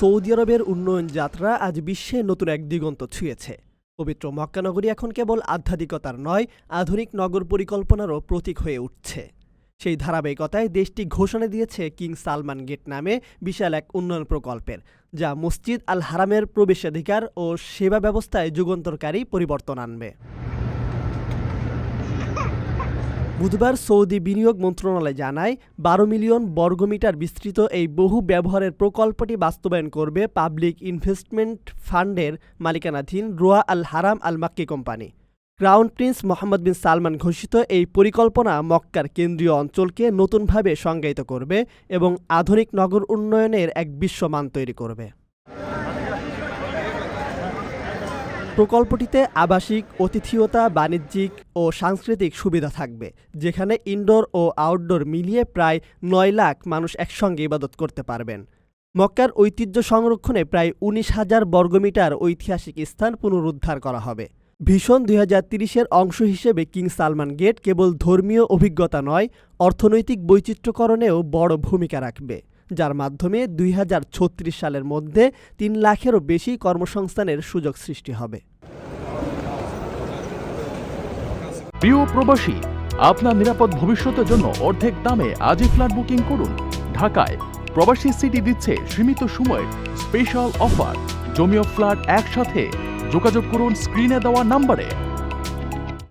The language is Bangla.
সৌদি আরবের উন্নয়ন যাত্রা আজ বিশ্বে নতুন এক দিগন্ত ছুঁয়েছে। পবিত্র মক্কানগরী এখন কেবল আধ্যাত্মিকতার নয়, আধুনিক নগর পরিকল্পনারও প্রতীক হয়ে উঠছে। সেই ধারাবাহিকতায় দেশটি ঘোষণা দিয়েছে কিং সালমান গেট নামে বিশাল এক উন্নয়ন প্রকল্পের, যা মসজিদ আল হারামের প্রবেশাধিকার ও সেবা ব্যবস্থায় যুগান্তরকারী পরিবর্তন আনবে। বুধবার সৌদি বিনিয়োগ মন্ত্রণালয় জানায়, বারো মিলিয়ন বর্গমিটার বিস্তৃত এই বহু ব্যবহারের প্রকল্পটি বাস্তবায়ন করবে পাবলিক ইনভেস্টমেন্ট ফান্ডের মালিকানাধীন রোয়া Al Haram Al Makki company. Crown prince Mohammed bin Salman ঘোষিত এই পরিকল্পনা মক্কার কেন্দ্রীয় অঞ্চলকে নতুনভাবে সংজ্ঞায়িত করবে এবং আধুনিক নগর উন্নয়নের এক বিশ্বমান তৈরি করবে। প্রকল্পটিতে আবাসিক, অতিথিয়তা, বাণিজ্যিক ও সাংস্কৃতিক সুবিধা থাকবে, যেখানে ইনডোর ও আউটডোর মিলিয়ে প্রায় নয় লাখ মানুষ একসঙ্গে ইবাদত করতে পারবেন। মক্কার ঐতিহ্য সংরক্ষণে প্রায় উনিশ হাজার বর্গমিটার ঐতিহাসিক স্থান পুনরুদ্ধার করা হবে। ভীষণ দুই হাজার তিরিশের অংশ হিসেবে কিং সালমান গেট কেবল ধর্মীয় অভিজ্ঞতা নয়, অর্থনৈতিক বৈচিত্র্যকরণেও বড় ভূমিকা রাখবে। যার মাধ্যমে দুই হাজার ছত্রিশ সালের মধ্যে তিন লাখেরও বেশি কর্মসংস্থানের সুযোগ সৃষ্টি হবে। প্রিয় প্রবাসী, আপনার নিরাপদ ভবিষ্যতের জন্য অর্ধেক দামে আজই ফ্ল্যাট বুকিং করুন। ঢাকায় প্রবাসী সিটি দিচ্ছে সীমিত সময়ের স্পেশাল অফার। জমিও ফ্ল্যাট একসাথে। যোগাযোগ করুন স্ক্রিনে দেওয়া নাম্বারে।